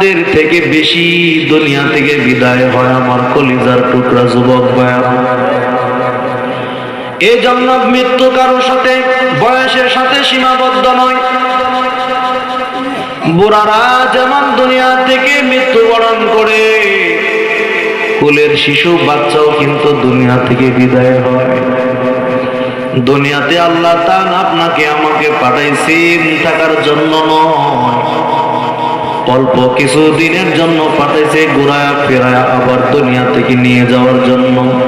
দের থেকে বেশি দুনিয়া থেকে বিদায় হয় আমার কলিজার টুকরা যুবক বয়া এই জন্য মৃত্যু কারোর সাথে, বয়সের সাথে সীমাবদ্ধ নয়। বুড়ারা যেমন দুনিয়া থেকে মৃত্যুবরণ করে, কুলের শিশু, বাচ্চাও কিন্তু দুনিয়া থেকে বিদায় হয়। দুনিয়াতে আল্লাহ তান আপনাকে, আমাকে পাঠাইছেন থাকার জন্য নয়। অল্প কিছু দিনের জন্য পাঠাইছে, ঘুরায়া ফেরায়া আবার দুনিয়া থেকে নিয়ে যাওয়ার জন্য।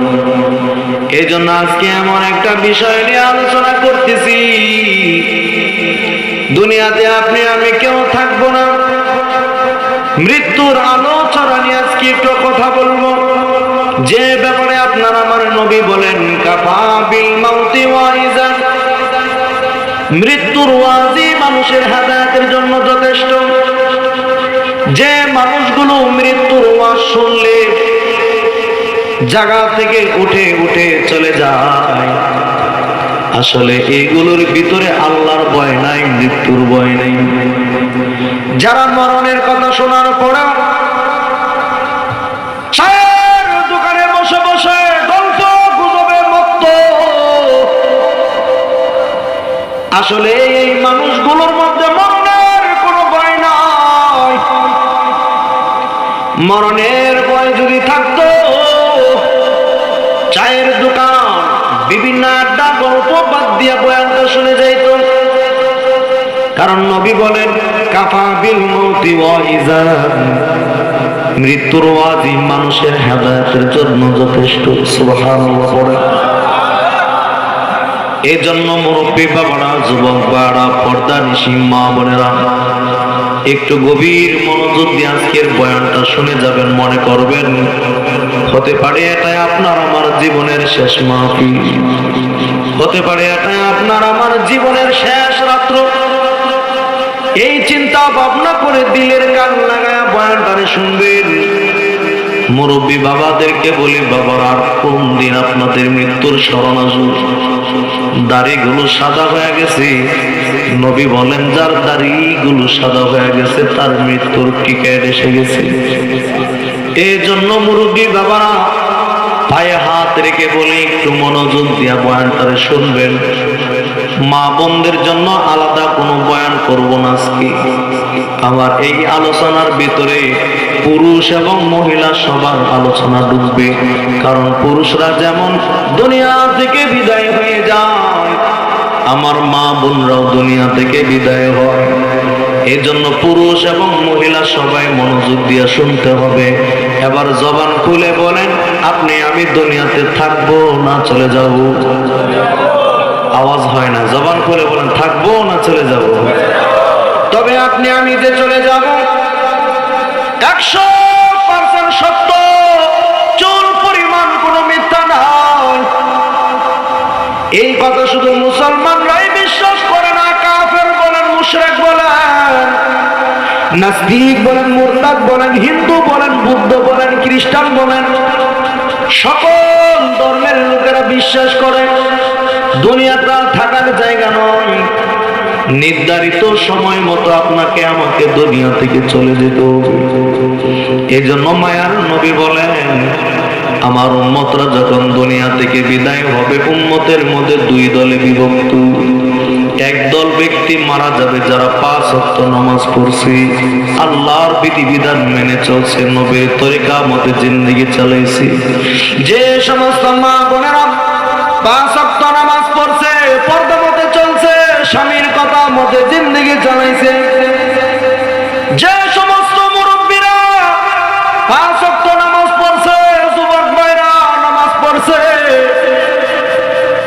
এই জন্য আজকে এমন একটা বিষয় নিয়ে আলোচনা করতেছি। দুনিয়াতে আপনি, আমি কেউ থাকব না। মৃত্যুর আলোচনা নিয়ে আজকে একটু কথা বলব। যে ব্যাপারে আপনার আমার নবী বলেন মৃত্যুর ওয়াজি মানুষের হেদায়েতের জন্য যথেষ্ট। যে মানুষগুলো মৃত্যুর ওয়াজ শুনলে জায়গা থেকে উঠে উঠে চলে যায়। আসলে এইগুলোর ভিতরে আল্লাহর ভয় নাই, মৃত্যুর ভয় নাই। যারা মরণের কথা শোনার পরে দোকানে বসে বসে গল্প গুজবে মত্ত। আসলে এই মানুষগুলোর মধ্যে মরণের ভয় যদি থাকতো, চায়ের দোকান, বিভিন্ন আড্ডা, গল্প বাদ দিয়া বয়ানটা শুনে যাইত। কারণ নবী বলেন, কাফা বিল মৌতি মৃত্যুর ওয়াজি মানুষের হেদায়েতের জন্য যথেষ্ট, সুবহানাল্লাহ পড়ে এই জন্য মুরব্বী বাবারা, যুবক বাড়া পর্দা নিশি মা বোনেরা একটু গভীর মনোযোগ দিয়ে আজকের বয়ানটা শুনে যাবেন, মনে করবেন, হতে পারে এটাই আপনার আমার জীবনের শেষ মাহফিল। হতে পারে এটাই আপনার আমার জীবনের শেষ রাত্র। এই চিন্তা ভাবনা করে দিলের কান লাগায় বয়ানটারে শুনবেন। মুরব্বী বাবাদেরকে বলি, বাবার, আর কোন দিন আপনাদের মৃত্যুর স্মরণ আসুক? দাড়িগুলো সাদা হয়ে গেছে। নবী বলেন, যার দাড়িগুলো সাদা হয়ে গেছে, তার মৃত্যুর টিকেট এসে গেছে। এই জন্য মুরব্বী বাবারা, পায়ে হাত রেখে বলি, একটু মনোযোগ দিয়া বয়ানটারে শুনবেন। মা বোনদের জন্য আলাদা কোনো বয়ান করব না আজকে। আমার এই আলোচনার ভিতরে পুরুষ এবং মহিলা সবার আলোচনা ডুববে। কারণ পুরুষরা যেমন দুনিয়া থেকে বিদায় হয়ে যায়, আমার মা বোনরাও দুনিয়া থেকে বিদায় হয়। এই জন্য পুরুষ এবং মহিলা সবাই মনোযোগ দিয়ে শুনতে হবে। এবার জবান খুলে বলেন, আপনি, আমি দুনিয়াতে থাকব না চলে যাব? আওয়াজ হয় না, জবান খুলে বলেন, থাকব না চলে যাব? তবে আপনি, আমি যে চলে যাব একশো পার্সেন্ট সত্য। চুল পরিমাণ কোনো মিথ্যা নাই এই কথা শুধু মুসলমানরাই বিশ্বাস করে না, কাফের বলেন, মুশরিক বলেন, নাস্তিক বলেন, মুরতাদ বলেন, হিন্দু বলেন, বুদ্ধ বলেন, খ্রিস্টান বলেন, সকল ধর্মের লোকেরা বিশ্বাস করে। দুনিয়াটা থাকার জায়গা নয়। নির্ধারিত সময় মতো আপনাকে আমাকে দুনিয়া থেকে চলে যেতে এই জন্য মায়ার নবী বলেন, আমার উম্মতরা যখন দুনিয়া থেকে বিদায় হবে, উম্মতের মধ্যে দুই দলে বিভক্ত। একদল ব্যক্তি মারা যাবে যারা পাঁচ অক্ত নামাজ পড়ছে। আল্লাহর বিধিবিধান মেনে চলছে, নবীর তরিকা মতে জিন্দিগি চালাইছে। যে সমস্ত মা বোনেরা পাঁচ অক্ত নামাজ পড়ছে পর্দা মতে চলছে স্বামীর কথা মতে জিন্দিগি চালাইছে যে সমস্ত মুরব্বীরা পাঁচ নামাজ পড়ছে, যুবক ভাইরা নামাজ পড়ছে,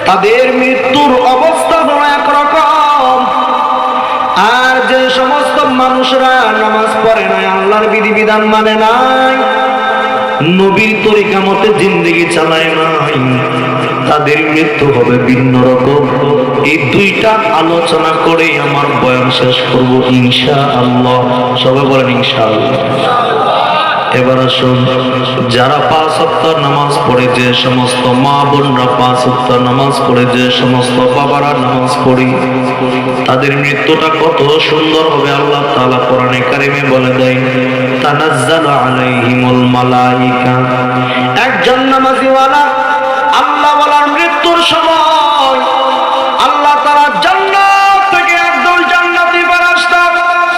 তাদের মৃত্যুর অবস্থা হলো একরকম। আর যে সমস্ত মানুষরা নামাজ পড়ে নাই, আল্লাহর বিধিবিধান মানে নাই। নবীর তরিকা মতে জিন্দগি চালায় নাই। তাদের মৃত্যু হবে ভিন্ন রকম। এই দুইটা আলোচনা করে আমার বয়ান শেষ করব ইনশা আল্লাহ সবাই বলেন ইনশা এবার আসুন, যারা পাঁচ সপ্তাহ নামাজ পড়ে, যে সমস্ত মা বোনরা পাঁচ সপ্তাহ নামাজ পড়ে, যে সমস্ত বাবারা নামাজ পড়ি, তাদের মৃত্যুটা কত সুন্দর হবে আল্লাহ তাআলা কোরআনে কারিমে বলে দেয়। একজন নামাজিওয়ালা আল্লাহ ওয়ালার মৃত্যুর সময় আল্লাহ তাআলা জান্নাত থেকে একদল জান্নাতি ফেরেশতা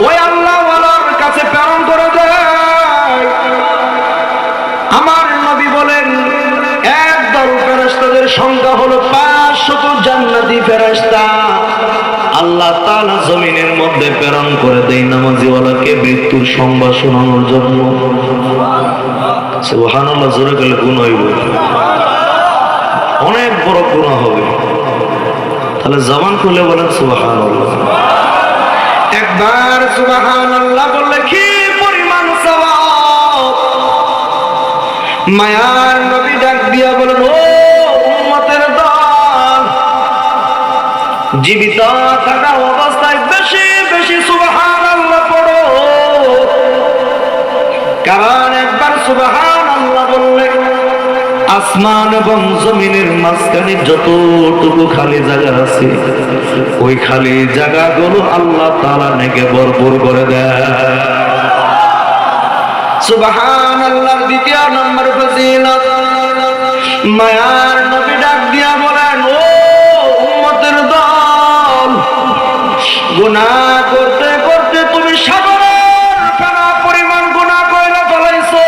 ওই আল্লাহ ওয়ালার কাছে প্রেরণ করে দেয়। আমার নবী বলেন, একদল ফেরেশতাদের সংখ্যা হলো পাঁচশত জান্নাতি ফেরেশতা। আল্লাহ তাআলা জমিনের মধ্যে প্রেরণ করে দেয় নামাজিওয়ালাকে মৃত্যুর সংবাদ শোনানোর জন্য। জোরে গেলে গুণ হইব। অনেক বড় গুণ হবে। তাহলে জবান খুলে বলেন সুবহানাল্লাহ। একবার সুবহানাল্লাহ বললে কি পরিমাণ মায়ার নবী ডাক দিয়া বলেন ও জীবিত থাকা অবস্থায় বেশি বেশি সুবহানাল্লাহ পড়ো। কারণ একবার সুবাহান আল্লাহ বললে আসমান এবং জমিনের মাঝখানে যতটুকু খালি জায়গা আছে, ওই খালি জায়গাগুলো আল্লাহ তাআলা নেকে ভরপুর করে দেয়। সুবহান আল্লাহর দ্বিতীয় নম্বর ফজিলত, মায়ার গুনাহ করতে করতে তুমি সাগরের ফেনা পরিমাণ গুনাহ কইরা ফেলাইছো।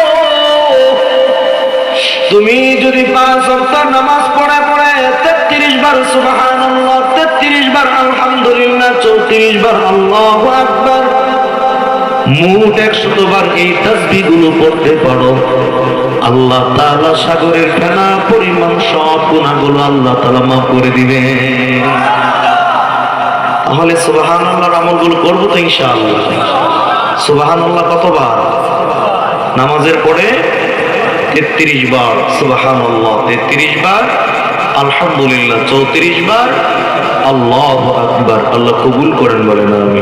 তুমি যদি পাঁচ সপ্তাহ নামাজ পড়ে পড়ে তেত্রিশ বার সুবহানাল্লাহ, তেত্রিশ বার আলহামদুলিল্লাহ, চৌত্রিশ বার আল্লাহু আকবার, মোট একশত বার এই তসবি গুলো পড়তে পারো। আল্লাহ তাআলা সাগরের ফেনা পরিমাণ সব গুণাগুলো আল্লাহ তাআলা মাফ করে দিবে তাহলে সুবাহান আল্লাহর আমলগুলো করব তো ইনশাআল্লাহ। সুবহানাল্লাহ কতবার? নামাজের পরে তেত্রিশ বার সুবাহান আল্লাহ তেত্রিশ বার, আলহামদুলিল্লাহ চৌত্রিশ বার, আল্লাহ আকবার। আল্লাহ কবুল করেন বলেন আমি